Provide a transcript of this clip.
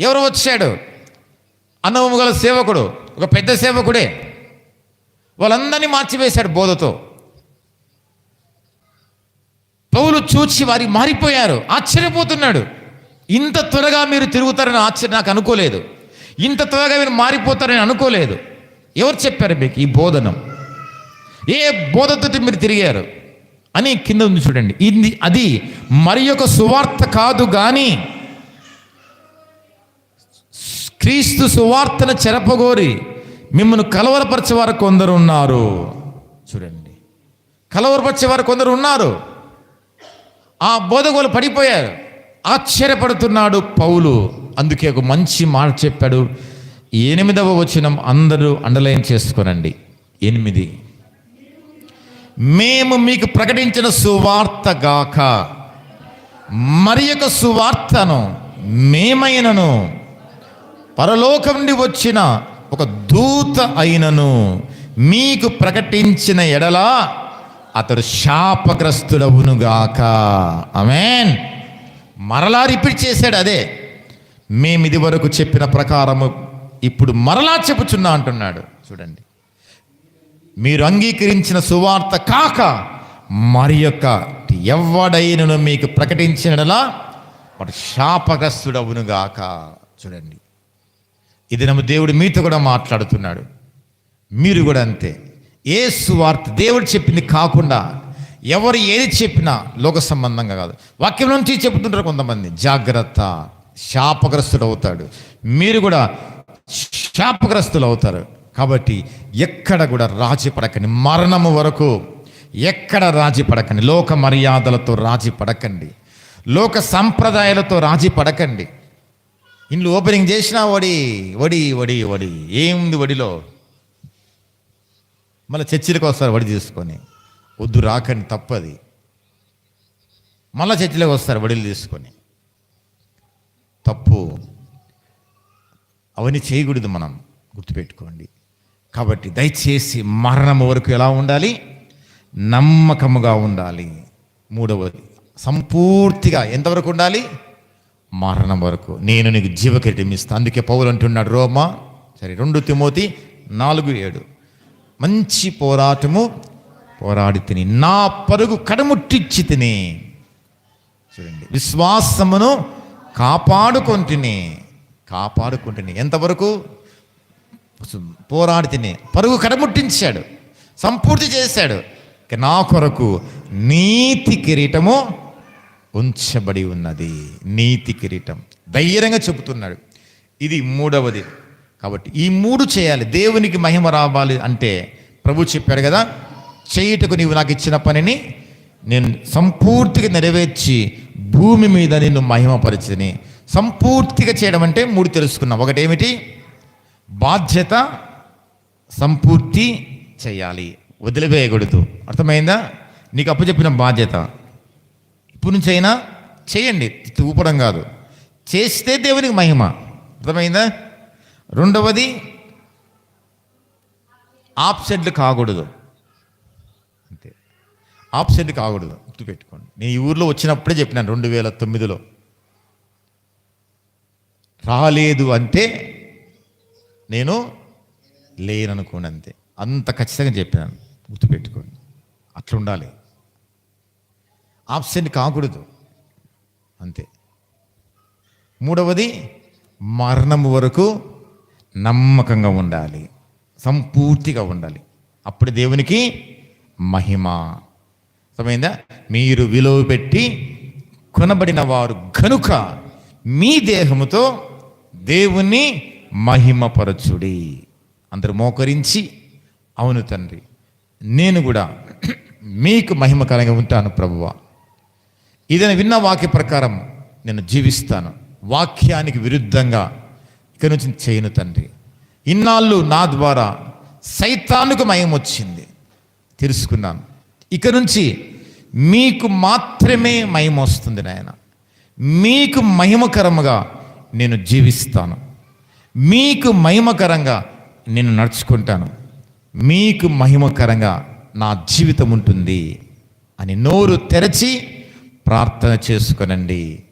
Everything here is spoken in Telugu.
ఎవరు వచ్చాడు? అన్నవము గల సేవకుడు ఒక పెద్ద సేవకుడే. వాళ్ళందరినీ మార్చివేశాడు బోధతో. పౌలు చూచి వారి మారిపోయారు ఆశ్చర్యపోతున్నాడు. ఇంత త్వరగా మీరు తిరుగుతారని ఆశ్చర్య నాకు అనుకోలేదు. ఇంత త్వరగా మీరు మారిపోతారని అనుకోలేదు. ఎవరు చెప్పారు మీకు ఈ బోధనం? ఏ బోధతో మీరు తిరిగారు? అని కింద ఉంది చూడండి. ఇది అది మరి యొక్క సువార్త కాదు కానీ క్రీస్తు సువార్తను చెరపగోరి మిమ్మల్ని కలవరపరిచేవారు కొందరు ఉన్నారు. చూడండి. కలవరపరిచేవారు కొందరు ఉన్నారు. ఆ బోధకులు పడిపోయారు. ఆశ్చర్యపడుతున్నాడు పౌలు. అందుకే ఒక మంచి మాట చెప్పాడు. ఎనిమిదవ వచనం అందరూ అండర్లైన్ చేసుకోనండి. ఎనిమిది. మేము మీకు ప్రకటించిన సువార్త గాక మరి యొక్క సువార్తను మేమైనను పరలోకం నుండి వచ్చిన ఒక దూత అయినను మీకు ప్రకటించిన ఎడలా అతడు శాపగ్రస్తుడవునుగాక. అమేన్ మరలా రిపీట్ చేశాడు అదే. మేము ఇది వరకు చెప్పిన ప్రకారము ఇప్పుడు మరలా చెప్పుచున్నా అంటున్నాడు. చూడండి. మీరు అంగీకరించిన సువార్త కాక మరి యొక్క ఎవడైనను మీకు ప్రకటించినలా వాడు శాపగ్రస్తుడవునుగాక. చూడండి. ఇది నమ్మ దేవుడు మీతో కూడా మాట్లాడుతున్నాడు. మీరు కూడా అంతే. ఏ సువార్త దేవుడు చెప్పింది కాకుండా ఎవరు ఏది చెప్పినా లోక సంబంధంగా కాదు. వాక్యం నుంచి చెబుతుంటారు కొంతమంది. జాగ్రత్త శాపగ్రస్తుడు అవుతాడు మీరు కూడా శాపగ్రస్తులు అవుతారు కాబట్టి ఎక్కడ కూడా రాజీ పడకండి మరణము వరకు ఎక్కడ రాజీ పడకండి లోక మర్యాదలతో రాజీ పడకండి లోక సంప్రదాయాలతో రాజీ పడకండి ఇండ్లు ఓపెనింగ్ చేసినా వడి వడి వడి వడి. ఏముంది వడిలో? మళ్ళీ చర్చిలకు వస్తారు వడి తీసుకొని. వద్దు రాకని తప్పది. మళ్ళీ చర్చిలోకి వస్తారు వడిలు తీసుకొని. తప్పు. అవన్నీ చేయకూడదు మనం గుర్తుపెట్టుకోండి. కాబట్టి దయచేసి మరణం వరకు ఎలా ఉండాలి? నమ్మకముగా ఉండాలి. మూడవది సంపూర్తిగా ఎంతవరకు ఉండాలి? మరణం వరకు. నేను నీకు జీవకిరీటం ఇస్తాను అందుకే పౌలు అంటున్నాడు రోమా సరే రెండు తిమోతి నాలుగు ఏడు. మంచి పోరాటము పోరాడి తిని. నా పరుగు కడముట్టించి తిని. చూడండి విశ్వాసమును కాపాడుకొంటిని కాపాడుకుంటుని ఎంతవరకు? పోరాడి తిని. పరుగు కడముట్టించాడు. సంపూర్తి చేశాడు. నా కొరకు నీతి కిరీటము ఉంచబడి ఉన్నది. నీతి కిరీటం. ధైర్యంగా చెబుతున్నాడు. ఇది మూడవది. కాబట్టి ఈ మూడు చేయాలి. దేవునికి మహిమ రావాలి అంటే ప్రభు చెప్పాడు కదా చేయుటకు నీవు నాకు ఇచ్చిన పనిని నేను సంపూర్తిగా నెరవేర్చి భూమి మీద నిన్ను మహిమపరచని సంపూర్తిగా చేయడం అంటే మూడు తెలుసుకున్నాం. ఒకటేమిటి బాధ్యత సంపూర్తి చేయాలి. వదిలివేయకూడదు. అర్థమైందా? నీకు అప్పచెప్పిన బాధ్యత. ఇప్పుడు నుంచైనా చేయండి. ఊపడం కాదు. చేస్తే దేవునికి మహిమ. అర్థమైందా? రెండవది ఆప్సెడ్లు కాకూడదు. అంతే. ఆప్సెడ్ కాకూడదు. గుర్తుపెట్టుకోండి. నేను ఈ ఊర్లో వచ్చినప్పుడే చెప్పినాను రెండు వేల తొమ్మిదిలో. రాలేదు అంటే నేను లేననుకోండి అంతే. అంత ఖచ్చితంగా చెప్పినాను. గుర్తుపెట్టుకోండి. అట్లా ఉండాలి ఆబ్సెంట్ కాకూడదు. అంతే. మూడవది మరణం వరకు నమ్మకంగా ఉండాలి. సంపూర్తిగా ఉండాలి. అప్పుడు దేవునికి మహిమ. సమయందా మీరు విలువ పెట్టి కొనబడిన వారు కనుక మీ దేహముతో దేవుణ్ణి మహిమపరచుడి. అందరు మోకరించి అవును తండ్రి నేను కూడా మీకు మహిమకరంగా ఉంటాను ప్రభువా. ఏదైనా విన్న వాక్య ప్రకారం నేను జీవిస్తాను. వాక్యానికి విరుద్ధంగా ఇక నుంచి చేయను తండ్రి. ఇన్నాళ్ళు నా ద్వారా సైతానుకు మయం వచ్చింది. తెలుసుకున్నాను. ఇక నుంచి మీకు మాత్రమే మహిమ వస్తుంది నాయన. మీకు మహిమకరముగా నేను జీవిస్తాను. మీకు మహిమకరంగా నేను నడుచుకుంటాను. మీకు మహిమకరంగా నా జీవితం ఉంటుంది అని నోరు తెరచి ప్రార్థన చేసుకునండి.